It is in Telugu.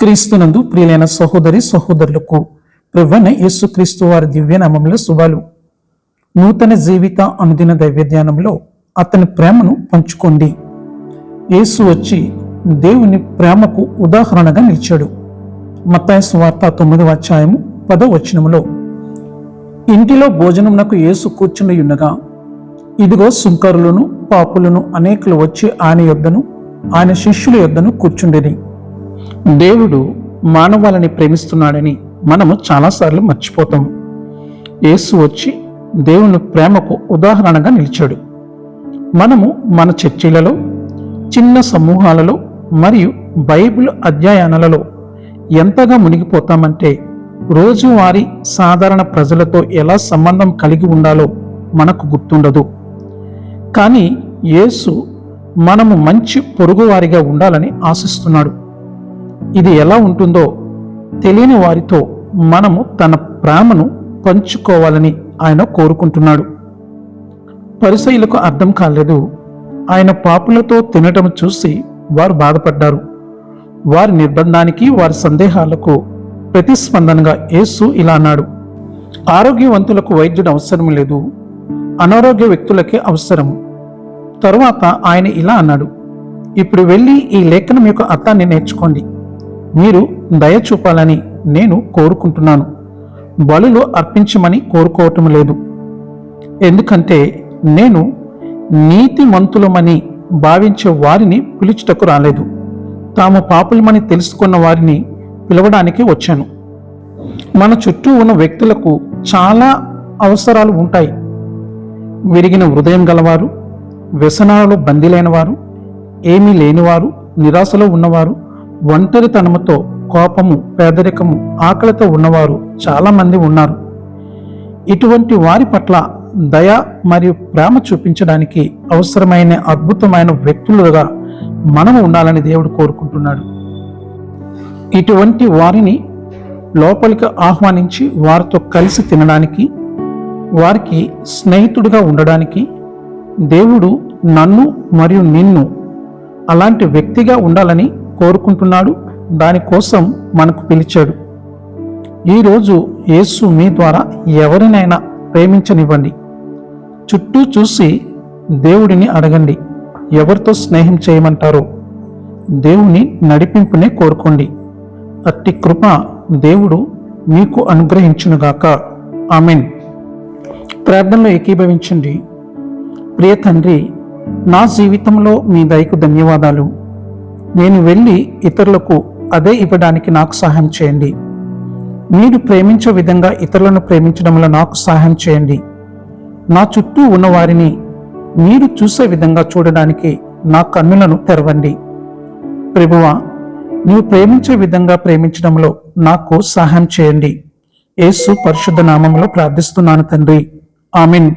క్రీస్తునందు ప్రియులైన సహోదరి సహోదరులకు ప్రవ్వన యేసుక్రీస్తు వారి దివ్యనామంలో శుభాలు. నూతన జీవిత అనుదిన దైవ్యధ్యానంలో అతని ప్రేమను పంచుకోండి. యేసు వచ్చి దేవుని ప్రేమకు ఉదాహరణగా నిలిచాడు. మత్తాయి సువార్త తొమ్మిదవ అధ్యాయము పదో వచనములో ఇంటిలో భోజనమునకు యేసు కూర్చుని ఉండగా ఇదిగో సుంకరులను పాపులను అనేకులు వచ్చి ఆయన యొద్దను ఆయన శిష్యుల యొద్దను కూర్చుండేది దేవుడు మానవాళిని ప్రేమిస్తున్నాడని మనము చాలాసార్లు మర్చిపోతాం. యేసు వచ్చి దేవుని ప్రేమకు ఉదాహరణగా నిలిచాడు. మనము మన చర్చిలలో చిన్న సమూహాలలో మరియు బైబిల్ అధ్యయనాలలో ఎంతగా మునిగిపోతామంటే రోజువారీ సాధారణ ప్రజలతో ఎలా సంబంధం కలిగి ఉండాలో మనకు గుర్తుండదు. కానీ యేసు మనము మంచి పొరుగువారిగా ఉండాలని ఆశిస్తున్నాడు. ఇది ఎలా ఉంటుందో తెలియని వారితో మనము తన ప్రేమను పంచుకోవాలని ఆయన కోరుకుంటున్నాడు. పరిసయులకు అర్థం కాలేదు. ఆయన పాపులతో తినటం చూసి వారు బాధపడ్డారు. వారి నిర్బంధానికి వారి సందేహాలకు ప్రతిస్పందనగా యేసు ఇలా అన్నాడు. ఆరోగ్యవంతులకు వైద్యుడు అవసరం లేదు. అనారోగ్య వ్యక్తులకే అవసరం. తరువాత ఆయన ఇలా అన్నాడు. ఇప్పుడు వెళ్ళి ఈ లేఖనం యొక్క అర్థాన్ని నేర్చుకోండి. మీరు దయ చూపాలని నేను కోరుకుంటున్నాను. బలులు అర్పించమని కోరుకోవటం లేదు. ఎందుకంటే నేను నీతిమంతులమని భావించే వారిని పిలుచుటకు రాలేదు. తాము పాపులమని తెలుసుకున్న వారిని పిలవడానికి వచ్చాను. మన చుట్టూ ఉన్న వ్యక్తులకు చాలా అవసరాలు ఉంటాయి. విరిగిన హృదయం గలవారు వ్యసనాలలో బందీలైన వారు ఏమీ లేనివారు నిరాశలో ఉన్నవారు ఒంటరితనముతో కోపము పేదరికము ఆకలితో ఉన్నవారు చాలామంది ఉన్నారు. ఇటువంటి వారి పట్ల దయ మరియు ప్రేమ చూపించడానికి అవసరమైన అద్భుతమైన వ్యక్తులుగా మనము ఉండాలని దేవుడు కోరుకుంటున్నాడు. ఇటువంటి వారిని లోపలికి ఆహ్వానించి వారితో కలిసి తినడానికి వారికి స్నేహితుడిగా ఉండడానికి దేవుడు నన్ను మరియు నిన్ను అలాంటి వ్యక్తిగా ఉండాలని కోరుకుంటున్నాడు దానికోసం మనకు పిలిచాడు. ఈరోజు యేసు మీ ద్వారా ఎవరినైనా ప్రేమించనివ్వండి. చుట్టూ చూసి దేవుడిని అడగండి ఎవరితో స్నేహం చేయమంటారో. దేవుని నడిపింపునే కోరుకోండి. అట్టి కృప దేవుడు మీకు అనుగ్రహించునుగాక. ఆమెన్. ప్రార్థనలో ఏకీభవించండి. ప్రియ తండ్రి నా జీవితంలో మీ దయకు ధన్యవాదాలు. నేను వెళ్ళి ఇతరులకు అదే ఇవ్వడానికి నాకు సహాయం చేయండి. మీరు ప్రేమించే విధంగా ఇతరులను ప్రేమించడంలో నాకు సహాయం చేయండి. నా చుట్టూ ఉన్నవారిని మీరు చూసే విధంగా చూడడానికి నా కన్నులను తెరవండి. ప్రభువా నీవు ప్రేమించే విధంగా ప్రేమించడంలో నాకు సహాయం చేయండి. యేసు పరిశుద్ధ నామంలో ప్రార్థిస్తున్నాను తండ్రి. ఆమెన్.